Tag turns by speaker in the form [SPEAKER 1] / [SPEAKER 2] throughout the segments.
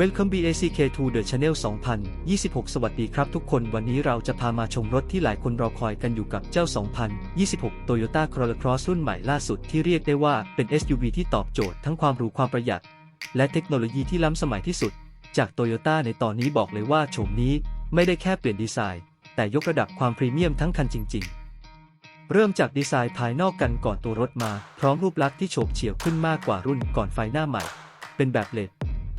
[SPEAKER 1] Welcome BACK to the Channel 2026 สวัสดีครับทุกคนวันนี้เราจะพามาชมรถที่หลายคนรอคอยกันอยู่กับเจ้า 2026 Toyota Corolla Cross รุ่นใหม่ล่าสุดที่เรียกได้ว่าเป็น SUV ที่ตอบโจทย์ทั้งความหรูความประหยัด และเทคโนโลยีที่ล้ำสมัยที่สุด จาก Toyota ในตอนนี้บอกเลยว่าโฉมนี้ไม่ได้แค่เปลี่ยนดีไซน์ แต่ยกระดับความพรีเมียมทั้งคันจริง ๆ เริ่มจากดีไซน์ภายนอกกันก่อนตัวรถมา พร้อมรูปลักษณ์ที่โฉบเฉี่ยวขึ้นมากกว่ารุ่นก่อนไฟหน้าใหม่ เป็นแบบเลด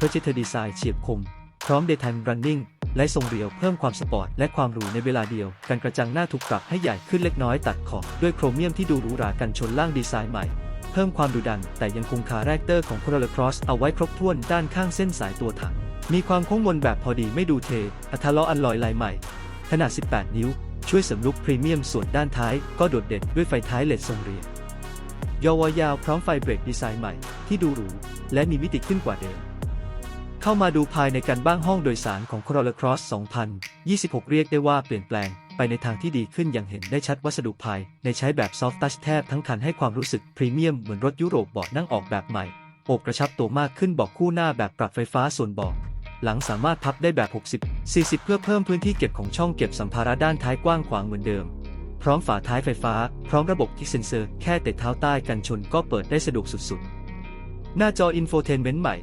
[SPEAKER 1] พอร์เจเทอร์ดีไซน์เฉียบคม พร้อม Daytime Running และทรงเรียวเพิ่มความสปอร์ตและความหรูในเวลาเดียวการกระจังหน้าถูกปรับให้ใหญ่ขึ้นเล็กน้อยตัดขอบด้วยโครเมียมที่ดูหรูหรากันชนล่างดีไซน์ใหม่ เพิ่มความดุดัน แต่ยังคงคาแรคเตอร์ของ Corolla Cross เอาไว้ครบถ้วนด้านข้างเส้นสายตัวถัง มีความโค้งมนแบบพอดีไม่ดูเท อัตล้ออันลอยลายใหม่ ขนาด 18 นิ้ว ช่วยเสริมลุคพรีเมียมส่วนด้านท้าย ก็โดดเด่นด้วยไฟท้ายเลดทรงเรียงยาวยาวพร้อมไฟเบรกดีไซน์ใหม่ที่ดูหรูและมีมิติขึ้นกว่าเดิม เข้ามาดูภายในกันบ้างห้องโดยสารของ Corolla Cross 2026 เรียกได้ว่าเปลี่ยนแปลงไปในทางที่ดีขึ้นอย่างเห็นได้ชัดวัสดุภายในใช้แบบ Soft Touch แทบทั้งคันให้ความรู้สึกพรีเมียมเหมือนรถยุโรปเบาะนั่งออกแบบใหม่โอบกระชับตัวมากขึ้นเบอกคู่หน้าแบบปรับไฟฟ้าส่วนเบาะหลังสามารถพับได้แบบ 60 40 เพื่อเพิ่มพื้นที่เก็บของช่องเก็บสัมภาระด้านท้ายกว้างขวางเหมือนเดิม พร้อมฝาท้ายไฟฟ้า พร้อมระบบที่เซ็นเซอร์ แค่เตะเท้าใต้กันชนก็เปิดได้สะดวกสุดๆ หน้าจอ Infotainment ใหม่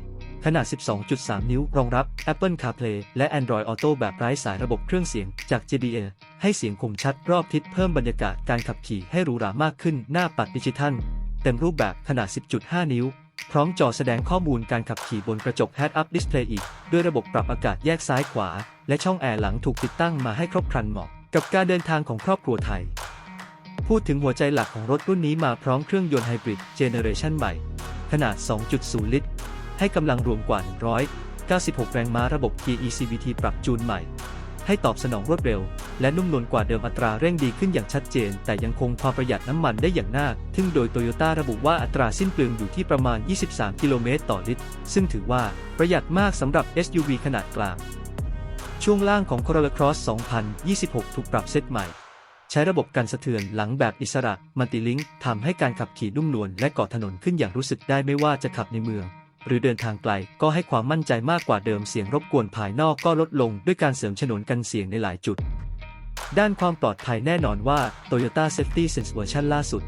[SPEAKER 1] ขนาด 12.3 นิ้ว รองรับ Apple CarPlay และ Android Auto แบบไร้สายระบบเครื่องเสียงจาก JBL ให้เสียงคมชัดรอบทิศเพิ่มบรรยากาศการขับขี่ให้หรูหรามากขึ้นหน้าปัดดิจิทัล เต็มรูปแบบขนาด 10.5 นิ้ว พร้อมจอแสดงข้อมูลการขับขี่บนกระจก Head-Up Display อีก ด้วยระบบปรับอากาศแยกซ้ายขวา และช่องแอร์หลังถูกติดตั้งมาให้ครบครันเหมาะกับการเดินทางของครอบครัวไทย พูดถึงหัวใจหลักของรถรุ่นนี้มาพร้อมเครื่องยนต์ไฮบริดเจเนอเรชันใหม่ ขนาด 2.0 ลิตร ให้กำลังรวมกว่า 196 แรงม้าระบบ TE CVT ปรับจูนใหม่ ให้ตอบสนองรวดเร็ว และนุ่มนวลกว่าเดิมอัตราเร่งดีขึ้นอย่างชัดเจน แต่ยังคงความประหยัดน้ำมันได้อย่างน่าทึ่งโดยโตโยต้าระบุว่าอัตราสิ้นเปลืองอยู่ที่ประมาณ 23 กิโลเมตรต่อลิตร ซึ่งถือว่าประหยัดมากสำหรับ SUV ขนาดกลาง ช่วงล่างของ Corolla Cross 2026 ถูกปรับเซตใหม่ใช้ระบบกันสะเทือนหลังแบบอิสระ มัลติลิงทำให้การขับขี่นุ่มนวลและเกาะถนนขึ้นอย่างรู้สึกได้ไม่ว่าจะขับในเมือง หรือเดินทางไกลก็ให้ความมั่นใจมากกว่าเดิมเสียงรบกวนภายนอกก็ลดลงด้วยการเสริมฉนวนกันเสียงในหลายจุด ด้านความปลอดภัยแน่นอนว่า Toyota Safety Sense เวอร์ชันล่าสุด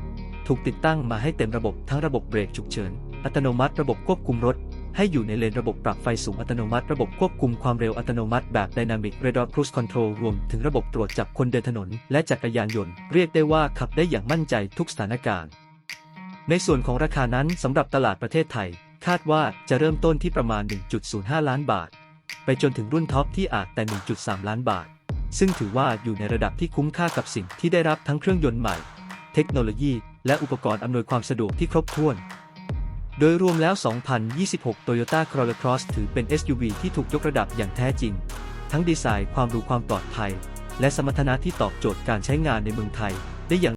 [SPEAKER 1] ถูกติดตั้งมาให้เต็มระบบทั้งระบบเบรกฉุกเฉิน อัตโนมัติระบบควบคุมรถ ให้อยู่ในเลนระบบปรับไฟสูงอัตโนมัติระบบควบคุมความเร็วอัตโนมัติแบบ Dynamic Radar Cruise Control รวมถึงระบบตรวจจับคนเดินถนน และจักรยานยนต์เรียกได้ว่าขับได้อย่างมั่นใจทุกสถานการณ์ ในส่วนของราคานั้นสำหรับตลาดประเทศไทย คาดว่าจะเริ่มต้นที่ประมาณ 1.05 ล้านบาท ไปจนถึงรุ่นท็อปที่อาจแต่ 1.3 ล้านบาท ซึ่งถือว่าอยู่ในระดับที่คุ้มค่ากับสิ่งที่ได้รับทั้งเครื่องยนต์ใหม่ เทคโนโลยี และอุปกรณ์อำนวยความสะดวกที่ครบถ้วน โดยรวมแล้ว 2026 Toyota Corolla Cross ถือเป็น SUV ที่ถูกยกระดับอย่างแท้จริง ทั้งดีไซน์ความรูความปลอดภัย และสมรรถนะที่ตอบโจทย์การใช้งานในเมืองไทยได้อย่าง